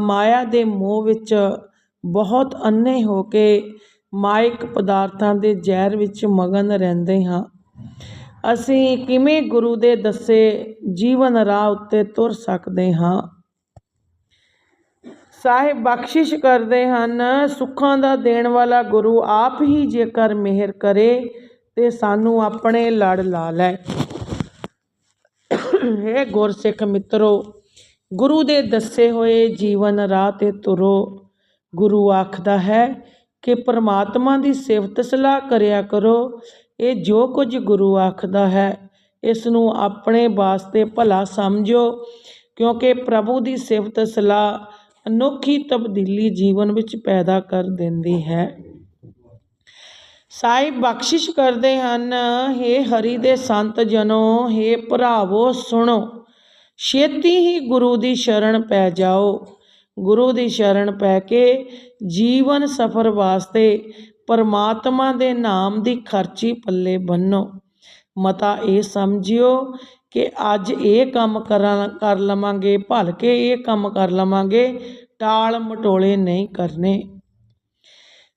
ਮਾਇਆ ਦੇ ਮੋਹ ਵਿੱਚ ਬਹੁਤ ਅੰਨ੍ਹੇ ਹੋ ਕੇ ਮਾਇਕ ਪਦਾਰਥਾਂ ਦੇ ਜ਼ਹਿਰ ਵਿੱਚ ਮਗਨ ਰਹਿੰਦੇ ਹਾਂ। ਅਸੀਂ ਕਿਵੇਂ ਗੁਰੂ ਦੇ ਦੱਸੇ ਜੀਵਨ ਰਾਹ ਉੱਤੇ ਤੁਰ ਸਕਦੇ ਹਾਂ? ਸਾਹਿਬ ਬਖਸ਼ਿਸ਼ ਕਰਦੇ ਹਨ, ਸੁੱਖਾਂ ਦਾ ਦੇਣ ਵਾਲਾ ਗੁਰੂ ਆਪ ਹੀ ਜੇਕਰ ਮਿਹਰ ਕਰੇ ਤੇ ਸਾਨੂੰ ਆਪਣੇ ਲੜ ਲਾ ਲੈ। ਇਹ ਗੁਰਸਿੱਖ ਮਿੱਤਰੋ ਗੁਰੂ ਦੇ ਦੱਸੇ ਹੋਏ ਜੀਵਨ ਰਾਹ ਤੇ ਤੁਰੋ। ਗੁਰੂ ਆਖਦਾ ਹੈ ਕਿ ਪਰਮਾਤਮਾ ਦੀ ਸਿਫਤ ਸਲਾਹ ਕਰਿਆ ਕਰੋ। ਇਹ ਜੋ ਕੁਝ ਗੁਰੂ ਆਖਦਾ ਹੈ ਇਸ ਨੂੰ ਆਪਣੇ ਵਾਸਤੇ ਭਲਾ ਸਮਝੋ, ਕਿਉਂਕਿ ਪ੍ਰਭੂ ਦੀ ਸਿਫਤ ਸਲਾਹ ਅਨੋਖੀ ਤਬਦੀਲੀ ਜੀਵਨ ਵਿੱਚ ਪੈਦਾ ਕਰ ਦਿੰਦੀ ਹੈ। ਸਾਹਿਬ ਬਖਸ਼ਿਸ਼ ਕਰਦੇ ਹਨ, ਹੇ ਹਰੀ ਦੇ ਸੰਤ ਜਨੋ, ਹੇ ਭਰਾਵੋ, ਸੁਣੋ। ਛੇਤੀ ਹੀ ਗੁਰੂ ਦੀ ਸ਼ਰਣ ਪੈ ਜਾਓ। ਗੁਰੂ ਦੀ ਸ਼ਰਣ ਪੈ ਕੇ ਜੀਵਨ ਸਫਰ ਵਾਸਤੇ ਪਰਮਾਤਮਾ ਦੇ ਨਾਮ ਦੀ ਖਰਚੀ ਪੱਲੇ ਬੰਨੋ। ਮਤਾ ਇਹ ਸਮਝਿਓ ਕਿ ਅੱਜ ਇਹ ਕੰਮ ਕਰਾਂ, ਕਰ ਲਵਾਂਗੇ, ਭਲਕੇ ਇਹ ਕੰਮ ਕਰ ਲਵਾਂਗੇ, ਟਾਲ ਮਟੋਲੇ ਨਹੀਂ ਕਰਨੇ।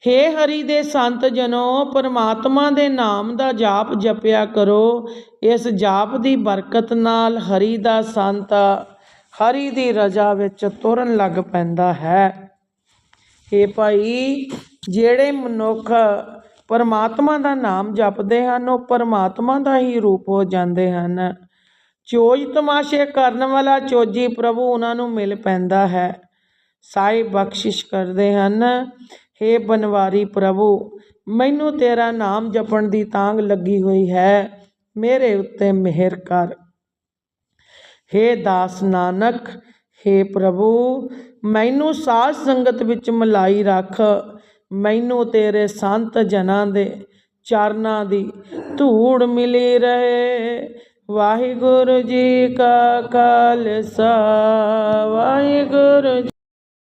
ਹੇ ਹਰੀ ਦੇ ਸੰਤ ਜਨੋ, ਪਰਮਾਤਮਾ ਦੇ ਨਾਮ ਦਾ ਜਾਪ ਜਪਿਆ ਕਰੋ। ਇਸ ਜਾਪ ਦੀ ਬਰਕਤ ਨਾਲ ਹਰੀ ਦਾ ਸੰਤ ਹਰੀ ਦੀ ਰਜਾ ਵਿੱਚ ਤੁਰਨ ਲੱਗ ਪੈਂਦਾ ਹੈ। ਹੇ ਭਾਈ, ਜਿਹੜੇ ਮਨੁੱਖ ਪਰਮਾਤਮਾ ਦਾ ਨਾਮ ਜਪਦੇ ਹਨ, ਉਹ ਪਰਮਾਤਮਾ ਦਾ ਹੀ ਰੂਪ ਹੋ ਜਾਂਦੇ ਹਨ। ਚੋਜ ਤਮਾਸ਼ੇ ਕਰਨ ਵਾਲਾ ਚੋਜੀ ਪ੍ਰਭੂ ਉਹਨਾਂ ਨੂੰ ਮਿਲ ਪੈਂਦਾ ਹੈ। ਸਾਈ ਬਖਸ਼ਿਸ਼ ਕਰਦੇ ਹਨ। ਹੇ ਬਨਵਾਰੀ ਪ੍ਰਭੂ, ਮੈਨੂੰ ਤੇਰਾ ਨਾਮ ਜਪਣ ਦੀ ਤਾਂਗ ਲੱਗੀ ਹੋਈ ਹੈ। ਮੇਰੇ ਉੱਤੇ ਮਿਹਰ ਕਰ। ਹੇ ਦਾਸ ਨਾਨਕ, ਹੇ ਪ੍ਰਭੂ, ਮੈਨੂੰ ਸਾਧ ਸੰਗਤ ਵਿੱਚ ਮਲਾਈ ਰੱਖ। ਮੈਨੂੰ ਤੇਰੇ ਸੰਤ ਜਨਾਂ ਦੇ ਚਰਨਾਂ ਦੀ ਧੂੜ ਮਿਲੀ ਰਹੇ। ਵਾਹਿਗੁਰੂ ਜੀ ਕਾ ਖਾਲਸਾ, ਵਾਹਿਗੁਰੂ